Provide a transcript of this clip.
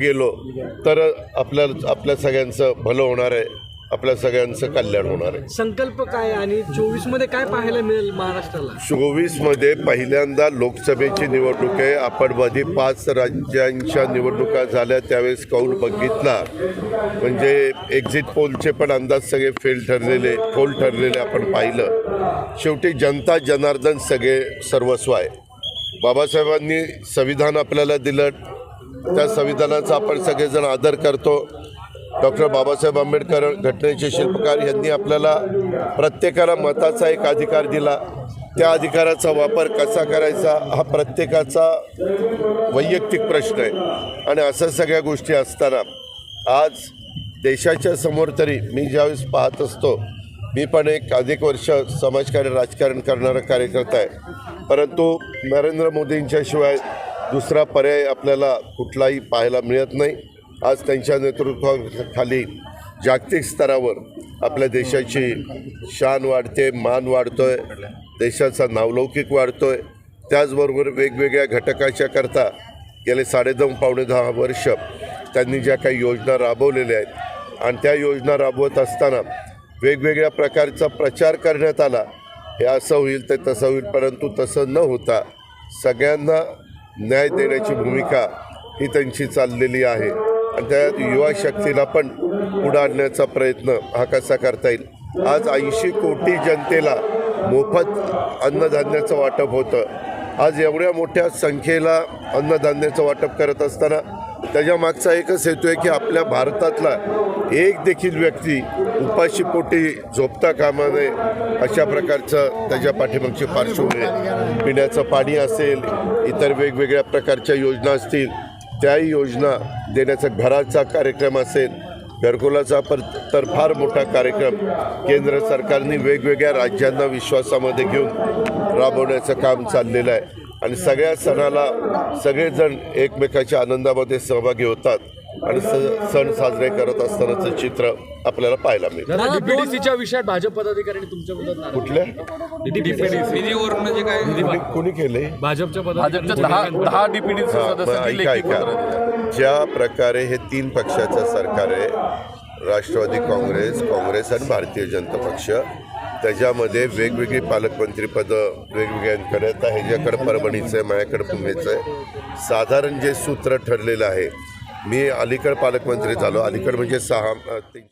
गेलो तर आपल्या आपल्या सगळ्यांचं भलं होणार आहे आपल्या सगळ्यांचं कल्याण होणार आहे. संकल्प काय आणि चोवीसमध्ये काय पाहायला मिळेल महाराष्ट्राला? चोवीसमध्ये पहिल्यांदा लोकसभेची निवडणूक आहे. आपण मध्ये पाच राज्यांच्या निवडणुका झाल्या त्यावेळेस कौल बघितला. म्हणजे एक्झिट पोलचे पण अंदाज सगळे फेल ठरलेले फोल ठरलेले आपण पाहिलं. शेवटी जनता जनार्दन सगळे सर्वस्व आहे. बाबासाहेबांनी संविधान आपल्याला दिलं त्या संविधानाचा आपण सगळेजण आदर करतो. डॉक्टर बाबासाहेब आंबेडकर घटनेचे शिल्पकार यांनी आपल्याला प्रत्येकाला मताचा एक अधिकार दिला. त्या अधिकाराचा वापर कसा करायचा हा प्रत्येकाचा वैयक्तिक प्रश्न आहे. आणि असं सगळ्या गोष्टी असताना आज देशाच्या समोर तरी मी ज्यावेळेस पाहत असतो मी पण एक अधिक वर्ष समाजकार्य राजकारण करणारा कार्यकर्ता आहे. परंतु नरेंद्र मोदींच्याशिवाय दुसरा पर्याय आपल्याला कुठलाही पाहायला मिळत नाही. आज त्यांच्या नेतृत्वाखाली जागतिक स्तरावर आपल्या देशाची शान वाढते मान वाढतो आहे देशाचा नावलौकिक वाढतो आहे त्याचबरोबर वेगवेगळ्या घटकाच्या करता गेले साडेदोन पावणे दहा वर्ष त्यांनी ज्या काही योजना राबवलेल्या आहेत आणि त्या योजना राबवत असताना वेगवेगळ्या प्रकारचा प्रचार करण्यात आला. हे असं होईल ते तसं होईल परंतु तसं न होता सगळ्यांना न्याय देण्याची भूमिका ही त्यांची चाललेली आहे. आणि त्यात युवा शक्तीला पण पुढे आणण्याचा प्रयत्न हा कसा करता येईल? आज ऐंशी कोटी जनतेला मोफत अन्नधान्याचं वाटप होतं. आज एवढ्या मोठ्या संख्येला अन्नधान्याचं वाटप करत असताना त्याच्या मागचा एकच हेतू आहे की आपल्या भारतातला एक देखील व्यक्ती उपाशी पोटी झोपता कामा नये अशा प्रकारचं त्याच्या पाठीमागची पार्श्वभूमी आहे. पिण्याचं पाणी असेल इतर वेगवेगळ्या प्रकारच्या योजना असतील त्याही योजना देण्याचा घराचा कार्यक्रम असेल घरकुलाचा पर तर फार मोठा कार्यक्रम केंद्र सरकारने वेगवेगळ्या राज्यांना विश्वासामध्ये घेऊन राबवण्याचं काम चाललेलं आहे आणि सगळ्या सणाला सगळेजण एकमेकाच्या आनंदामध्ये सहभागी होतात आणि स सण साजरे करत असतानाचं चित्र आपल्याला पाहायला मिळतं. डीपीडीसीच्या विषयात भाजप तुमच्या विरोधात कुठल्या? म्हणजे काय? कोणी कोणी केले भाजपच्या दहा ऐका ज्या प्रकारे हे तीन पक्षाचं सरकार आहे राष्ट्रवादी काँग्रेस काँग्रेस आणि भारतीय जनता पक्ष त्याच्यामध्ये वेगवेगळी पालकमंत्रीपदं वेगवेगळ्यांकडे आता ह्याच्याकडं परभणीचं आहे माझ्याकडं पुण्याचं आहे. साधारण जे सूत्र ठरलेलं आहे मी अलीकड पालकमंत्री झालो अलीकड म्हणजे सहा तीन